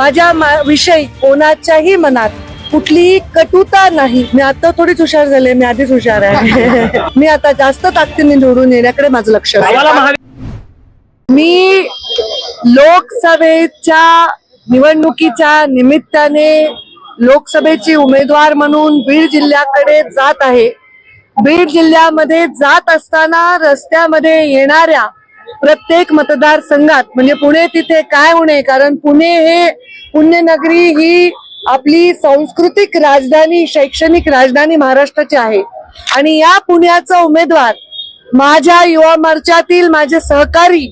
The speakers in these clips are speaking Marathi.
माझ्या मा- विषयी कोणाच्याही मनात कुठलीही कटुता नाही. मी आता थोडीच हुशार झाले मी आधीच हुशार आहे. मी आता जास्त ताकदीने निवडून येण्याकडे माझं लक्ष मी लोकसभेच्या निवडणुकीच्या निमित्ताने लोकसभेची उमेदवार म्हणून बीड जिल्ह्याकडे जात आहे. बीड जिल्ह्यामध्ये जात असताना रस्त्यामध्ये येणाऱ्या प्रत्येक मतदारसंघात म्हणजे पुणे तिथे काय होणे? कारण पुणे हे पुण्यनगरी ही आपली सांस्कृतिक राजधानी शैक्षणिक राजधानी महाराष्ट्राची आहे. आणि या पुण्याचा उमेदवार माझ्या युवा मोर्चातील माझे सहकारी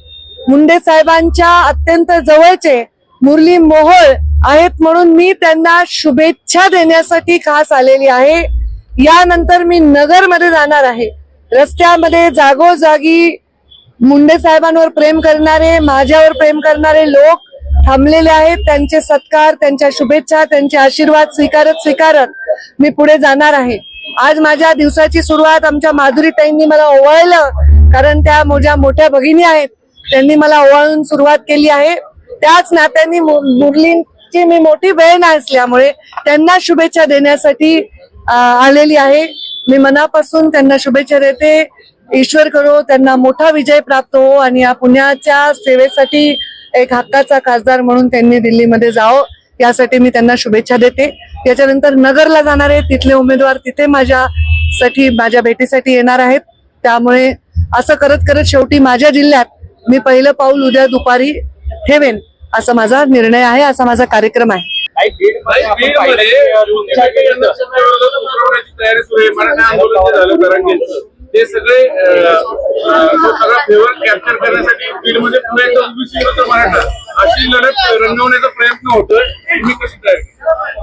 मुंडे साहेबांच्या अत्यंत जवळचे मुरली मोहोळ आहेत म्हणून मी त्यांना शुभेच्छा देण्यासाठी खास आलेली आहे. यानंतर मी नगरमध्ये जाणार आहे. रस्त्यामध्ये जागोजागी मुंडे साहेबांवर प्रेम करणारे माझ्यावर प्रेम करणारे लोक थांबलेले आहेत. त्यांचे सत्कार त्यांच्या शुभेच्छा त्यांचे आशीर्वाद स्वीकारत स्वीकारत मी पुढे जाणार आहे. आज माझ्या दिवसाची सुरुवात आमच्या माधुरी ताईंनी मला ओवाळलं कारण त्या माझ्या मोठ्या भगिनी आहेत. त्यांनी मला ओवाळून सुरुवात केली आहे. त्याच नात्यांनी मु- मुरलींची मी मोठी बहीण असल्यामुळे त्यांना शुभेच्छा देण्यासाठी आलेली आहे. मी मनापासून त्यांना शुभेच्छा देते. ईश्वर करो त्यांना मोठा विजय प्राप्त हो आणि या पुण्याच्या सेवेसाठी एक हक्काचा खासदार म्हणून त्यांनी दिल्लीमध्ये जावं यासाठी मी त्यांना शुभेच्छा देते. याच्यानंतर नगरला जाणार आहे तिथले उमेदवार तिथे माझ्यासाठी माझ्या भेटीसाठी येणार आहेत. त्यामुळे असं करत करत शेवटी माझ्या जिल्ह्यात मी पहिलं पाऊल उद्या दुपारी ठेवेन असा माझा निर्णय आहे असा माझा कार्यक्रम आहे. तयारी सुरू ते सगळे सगळा फेवर कॅप्चर करण्यासाठी बीडमध्ये पुन्हा एकदा ओबीसी विरुद्ध मराठा. अशी लढत रंगवण्याचा प्रयत्न होतोय. तुम्ही कशी काय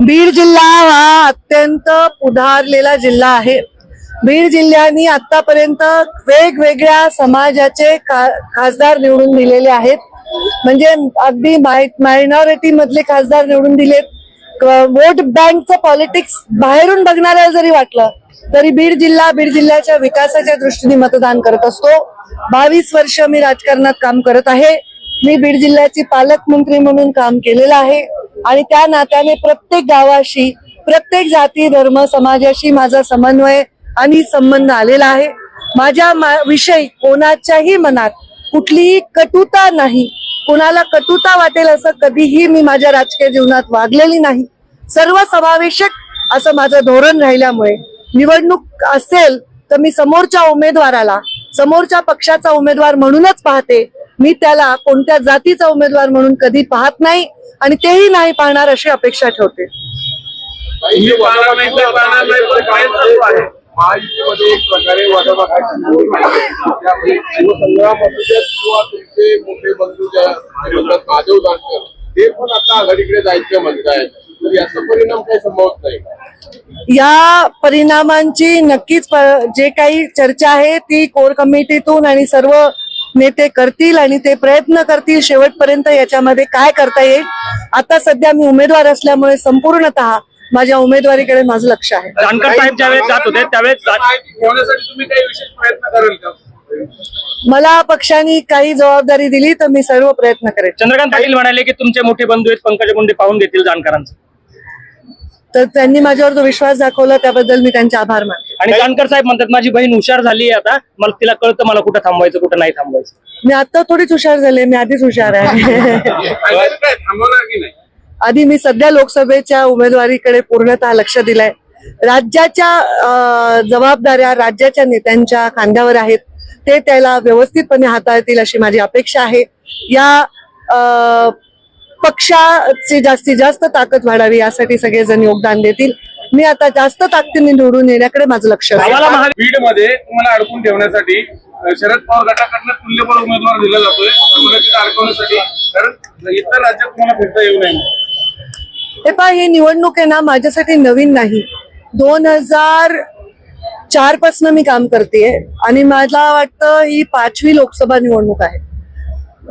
बीड जिल्हा हा अत्यंत पुढारलेला जिल्हा आहे. बीड जिल्ह्यानी आतापर्यंत वेगवेगळ्या समाजाचे खासदार निवडून दिलेले आहेत. म्हणजे अगदी मायनॉरिटी मधले खासदार निवडून दिलेत. वोट बँकचं पॉलिटिक्स बाहेरून बघणाऱ्याला जरी वाटलं तरी बीड जिल्हा बीड जिल्ह्याच्या विकासाच्या दृष्टीने मतदान करत असतो. बावीस वर्ष मी राजकारणात काम करत आहे. मी बीड जिल्ह्याची पालकमंत्री म्हणून काम केलेलं आहे. आणि त्या नात्याने प्रत्येक गावाशी प्रत्येक जाती धर्म समाजाशी माझा समन्वय आणि संबंध आलेला आहे. माझ्या विषयी कोणाच्याही मनात कुठलीही कटुता नाही. कोणाला कटुता वाटेल असं कधीही मी माझ्या राजकीय जीवनात वागलेली नाही. सर्व समावेशक असं माझं धोरण राहिल्यामुळे निवडणूक असेल तर मी समोरच्या उमेदवाराला समोरच्या पक्षाचा उमेदवार म्हणूनच पाहते. मी त्याला कोणत्या जातीचा उमेदवार म्हणून कधी पाहत नाही आणि तेही नाही पाहणार अशी अपेक्षा ठेवते. महायुतीमध्ये एक प्रकारे तुमचे मोठे बंधू ज्या महादेव जानकर ते पण आता आघाडीकडे जायचं म्हणतायत. तर याचा परिणाम काही संभवत नाही. या परिणामांची नक्कीच प- जे काही चर्चा आहे ती कोर कमिटीतून आणि सर्व नेते करतील आणि ते प्रयत्न करतील शेवटपर्यंत याच्यामध्ये काय करता येईल. आता सध्या मी उमेदवार असल्यामुळे संपूर्णतः माझ्या उमेदवारीकडे माझं लक्ष आहे. जानकर साहेब ज्यावेळेस जात होते त्यावेळेस जा- माहिती घेण्यासाठी तुम्ही काही विशेष प्रयत्न कराल का? मला पक्षाने काही जबाबदारी दिली तर मी सर्व प्रयत्न करेन. चंद्रकांत पाटील म्हणाले की तुमचे मोठे बंधू आहेत पंकजा मुंडे पाहून घेतील जानकरांचं. तर त्यांनी माझ्यावर जो विश्वास दाखवला त्याबद्दल मी त्यांचे आभार मानते. आणि जानकर साहेब म्हणतात माझी बहीण हुशार झाली आहे आता. मला तिला कळतं मला कुठं थांबवायचं कुठं नाही थांबवायचं. मी आता थोडीच हुशार झाले मी आधीच हुशार आहे. आणि काय थांबवणार की नाही आधी मी सध्या लोकसभेच्या उमेदवारीकडे पूर्णतः लक्ष दिलंय. राज्याच्या अं, जबाबदाऱ्या राज्याच्या नेत्यांच्या खांद्यावर आहेत. ते त्याला व्यवस्थितपणे हाताळतील अशी माझी अपेक्षा आहे. या अं, पक्षाची जास्तीत जास्त ताकद वाढावी यासाठी सगळेजण योगदान देतील. मी आता जास्त ताकदीने निवडून येण्याकडे माझं लक्ष बीडमध्ये तुम्हाला अडकून ठेवण्यासाठी शरद पवार गटाकडनं तुल्यबळ उमेदवार दिला जातोय. तुम्हाला तिथे अडकवण्यासाठी कारण इतर राज्यात तुम्हाला फिरता येऊ नये. हे पहा ही निवडणूक आहे ना माझ्यासाठी नवीन नाही. दोन हजार चार पासन मी काम करते आणि मला वाटतं ही पाचवी लोकसभा निवडणूक आहे.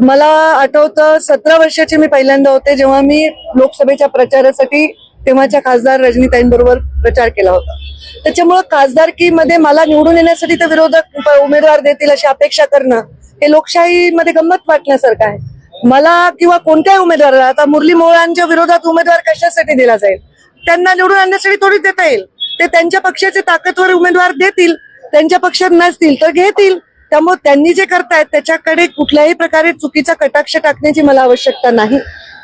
मला आठवतं सतरा वर्षाचे मी पहिल्यांदा होते जेव्हा मी लोकसभेच्या प्रचारासाठी तेव्हाच्या खासदार रजनीताईंबरोबर प्रचार केला होता. त्याच्यामुळं खासदारकीमध्ये मला निवडून येण्यासाठी तर विरोधक उमेदवार देतील अशी अपेक्षा करणं हे लोकशाहीमध्ये गंमत वाटण्यासारखं आहे. मला किंवा कोणत्याही उमेदवाराला आता मुरली मोहळांच्या विरोधात उमेदवार कशासाठी दिला जाईल? त्यांना निवडून आणण्यासाठी थोडीच देता येईल. ते त्यांच्या पक्षाचे ताकदवर उमेदवार देतील त्यांच्या पक्षात नसतील तर घेतील. त्यामुळे त्यांनी जे करतायत त्याच्याकडे कुठल्याही प्रकारे चुकीचा कटाक्ष टाकण्याची मला आवश्यकता नाही.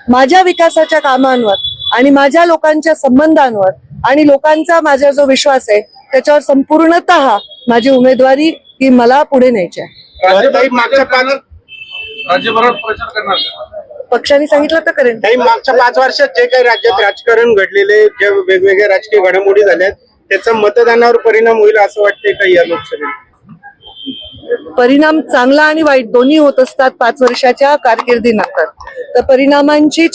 माझ्या विकासाच्या कामांवर आणि माझ्या लोकांच्या संबंधांवर आणि लोकांचा माझा जो विश्वास आहे त्याच्यावर संपूर्णतः माझी उमेदवारी ही मला पुढे न्यायची आहे. राज्यभरात मागच्या पाच राज्यभरात प्रचार करणार का? पक्षाने सांगितलं तर करेन. काही मागच्या पाच वर्षात जे काही राज्यात राजकारण घडलेले जे वेगवेगळ्या राजकीय घडामोडी झाल्यात त्याचा मतदानावर परिणाम होईल असं वाटतंय का या लोकसभेत? परिणाम चांगला आणि वाईट दोन्ही होत असतात पाच वर्षाच्या कारकिर्दीनंतर तर परिणामांची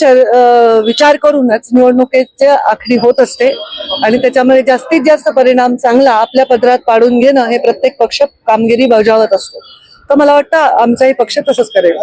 विचार करूनच निवडणुकीचे आखणी होत असते आणि त्याच्यामध्ये जास्तीत जास्त परिणाम चांगला आपल्या पदरात पाडून घेणं हे प्रत्येक पक्ष कामगिरी बजावत असतो. तर मला वाटतं आमचाही पक्ष तसंच करेल.